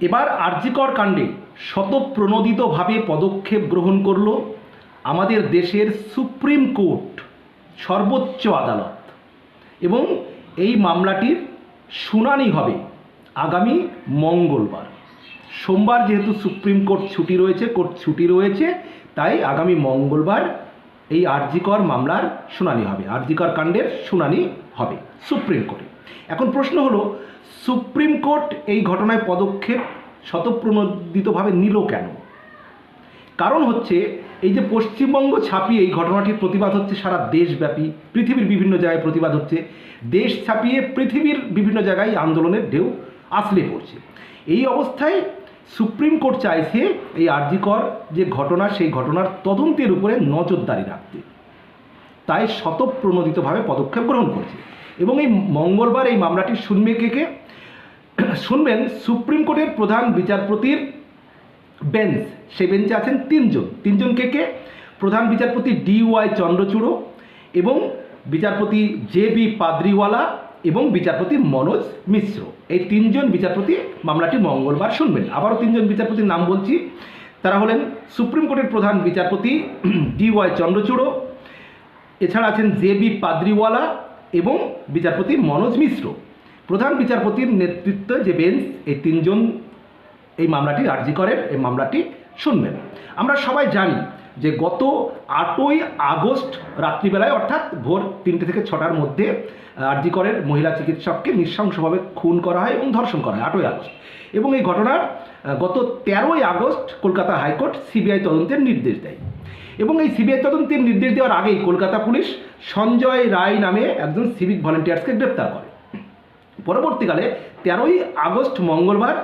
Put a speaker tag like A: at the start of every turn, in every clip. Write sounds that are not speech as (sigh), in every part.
A: এবার আরজিকর কাণ্ডে শতপ্রণোদিতভাবে পদক্ষেপ গ্রহণ করল আমাদের দেশের সুপ্রিম কোর্ট, সর্বোচ্চ আদালত। এবং এই মামলাটির শুনানি হবে আগামী মঙ্গলবার। সোমবার যেহেতু সুপ্রিম কোর্ট ছুটি রয়েছে, কোর্ট ছুটি রয়েছে, তাই আগামী মঙ্গলবার এই আরজিকর মামলার শুনানি হবে, আরজিকর কাণ্ডের শুনানি হবে সুপ্রিম কোর্টে। এখন প্রশ্ন হলো, সুপ্রিম কোর্ট এই ঘটনায় পদক্ষেপ শতপ্রণোদিতভাবে নিল কেন? কারণ হচ্ছে, এই যে পশ্চিমবঙ্গ ছাপিয়ে এই ঘটনাটির প্রতিবাদ হচ্ছে সারা দেশব্যাপী, পৃথিবীর বিভিন্ন জায়গায় প্রতিবাদ হচ্ছে, দেশ ছাপিয়ে পৃথিবীর বিভিন্ন জায়গায় আন্দোলনের ঢেউ আসলে পড়ছে। এই অবস্থায় সুপ্রিম কোর্ট চাইছে এই আরজিকর যে ঘটনা, সেই ঘটনার তদন্তের উপরে নজরদারি রাখতে। তাই শতপ্রণোদিতভাবে পদক্ষেপ গ্রহণ করছে। এবং এই মঙ্গলবার এই মামলাটি শুনবে কে কে? শুনবেন সুপ্রিম কোর্টের প্রধান বিচারপতির বেঞ্চ। সেই বেঞ্চে আছেন তিনজন। তিনজন কে কে? প্রধান বিচারপতি ডি ওয়াই চন্দ্রচূড় এবং বিচারপতি জে বি পাদ্রিওয়ালা এবং বিচারপতি মনোজ মিশ্র। এই তিনজন বিচারপতি মামলাটি মঙ্গলবার শুনবেন। আবারও তিনজন বিচারপতির নাম বলছি। তারা হলেন সুপ্রিম কোর্টের প্রধান বিচারপতি (clears throat) ডি ওয়াই চন্দ্রচূড়, এছাড়া আছেন জে বি পাদ্রিওয়ালা এবং বিচারপতি মনোজ মিশ্র। প্রধান বিচারপতির নেতৃত্বে যে বেঞ্চ, এই তিনজন এই মামলাটি আর্জি করেন, এই মামলাটি শুনবেন। আমরা সবাই জানি যে গত আটই আগস্ট রাত্রিবেলায়, অর্থাৎ ভোর তিনটে থেকে ছটার মধ্যে, আরজি করের মহিলা চিকিৎসককে নৃশংসভাবে খুন করা হয় এবং ধর্ষণ করা হয় আটই আগস্ট। এবং এই ঘটনার গত তেরোই আগস্ট কলকাতা হাইকোর্ট সিবিআই তদন্তের নির্দেশ দেয়। এবং এই সিবিআই তদন্তের নির্দেশ দেওয়ার আগেই কলকাতা পুলিশ সঞ্জয় রায় নামে একজন সিভিক ভলেন্টিয়ার্সকে গ্রেপ্তার করে। পরবর্তীকালে তেরোই আগস্ট মঙ্গলবার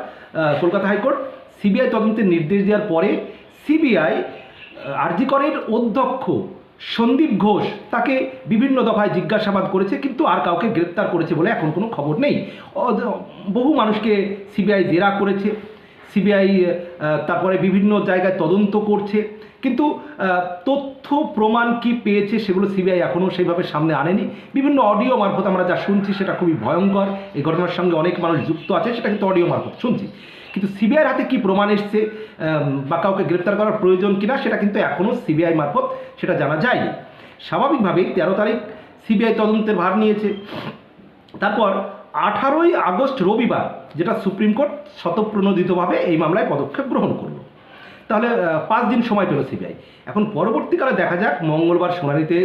A: কলকাতা হাইকোর্ট সিবিআই তদন্তের নির্দেশ দেওয়ার পরে সিবিআই আরজিকরের অধ্যক্ষ সন্দীপ ঘোষ তাকে বিভিন্ন দফায় জিজ্ঞাসাবাদ করেছে, কিন্তু আর কাউকে গ্রেপ্তার করেছে বলে এখন কোনো খবর নেই। বহু মানুষকে সিবিআই জেরা করেছে, সিবিআই তারপরে বিভিন্ন জায়গায় তদন্ত করছে, কিন্তু তথ্য প্রমাণ কি পেয়েছে সেগুলো সিবিআই এখনও সেইভাবে সামনে আনেনি। বিভিন্ন অডিও মারফত আমরা যা শুনছি সেটা খুবই ভয়ঙ্কর। এই ঘটনার সঙ্গে অনেক মানুষ যুক্ত আছে, সেটা কিন্তু অডিও মারফত শুনছি। কিন্তু সিবিআইয়ের হাতে কি প্রমাণ এসছে বা কাউকে গ্রেপ্তার করার প্রয়োজন কিনা, সেটা কিন্তু এখনও সিবিআই মারফত সেটা জানা যায়নি। স্বাভাবিকভাবেই তেরো তারিখ সিবিআই তদন্তের ভার নিয়েছে। তারপর আঠারোই আগস্ট রবিবার যেটা সুপ্রিম কোর্ট শতপ্রণোদিতভাবে এই মামলায় পদক্ষেপ গ্রহণ করল। তাহলে পাঁচ দিন সময় পেল সিবিআই। এখন পরবর্তীকালে দেখা যাক, মঙ্গলবার শুনানিতে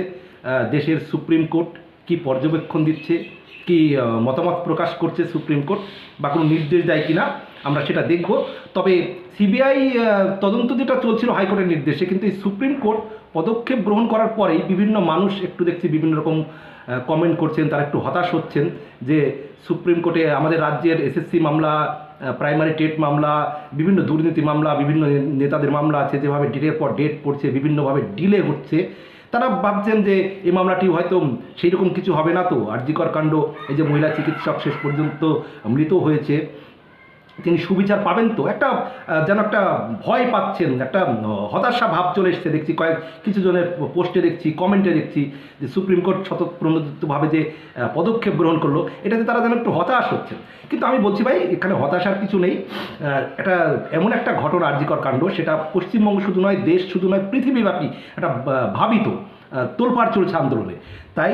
A: দেশের সুপ্রিম কোর্ট কি পর্যবেক্ষণ দিচ্ছে, কি মতামত প্রকাশ করছে সুপ্রিম কোর্ট, বা কোনো নির্দেশ দেয় কিনা, আমরা সেটা দেখব। তবে সিবিআই তদন্ত যেটা চলছিল হাইকোর্টের নির্দেশে, কিন্তু এই সুপ্রিম কোর্ট পদক্ষেপ গ্রহণ করার পরেই বিভিন্ন মানুষ একটু দেখছি বিভিন্ন রকম কমেন্ট করছেন, তারা একটু হতাশ হচ্ছেন যে সুপ্রিম কোর্টে আমাদের রাজ্যের এসএসসি মামলা প্রাইমারি টেট মামলা, বিভিন্ন দুর্নীতি মামলা, বিভিন্ন নেতাদের মামলা আছে, যেভাবে ডেটের পর ডেট পড়ছে, বিভিন্নভাবে ডিলে হচ্ছে। তারা ভাবছেন যে এই মামলাটি হয়তো সেই রকম কিছু হবে না তো। আর্যিকর কাণ্ড, এই যে মহিলা চিকিৎসক শেষ পর্যন্ত মৃত হয়েছে। তিনি সুবিচার পাবেন তো? একটা যেন একটা ভয় পাচ্ছেন, একটা হতাশা ভাব চলে এসছে। দেখছি কয়েক, কিছু জনের পোস্টে দেখছি, কমেন্টে দেখছি যে সুপ্রিম কোর্ট শতপ্রণোদিতভাবে যে পদক্ষেপ গ্রহণ করল, এটাতে তারা যেন একটু হতাশ হচ্ছেন। কিন্তু আমি বলছি ভাই, এখানে হতাশার কিছু নেই। এটা এমন একটা ঘটনা, আর্জিকর কাণ্ড, সেটা পশ্চিমবঙ্গ শুধু নয়, দেশ শুধু নয়, পৃথিবীব্যাপী একটা ভাবিত তোলপাড় চলছে আন্দোলনে। তাই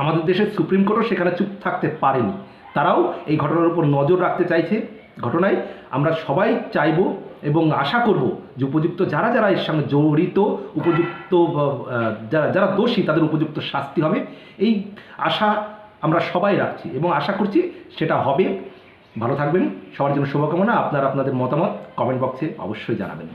A: আমাদের দেশের সুপ্রিম কোর্টও সেখানে চুপ থাকতে পারেনি। তারাও এই ঘটনার উপর নজর রাখতে চাইছে। ঘটনায় আমরা সবাই চাইব এবং আশা করব যে উপযুক্ত যারা যারা এর সঙ্গে জড়িত, উপযুক্ত যারা যারা দোষী তাদের উপযুক্ত শাস্তি হবে। এই আশা আমরা সবাই রাখছি এবং আশা করছি সেটা হবে। ভালো থাকবেন। সবার জন্য শুভকামনা। আপনারা, আপনাদের মতামত কমেন্ট বক্সে অবশ্যই জানাবেন।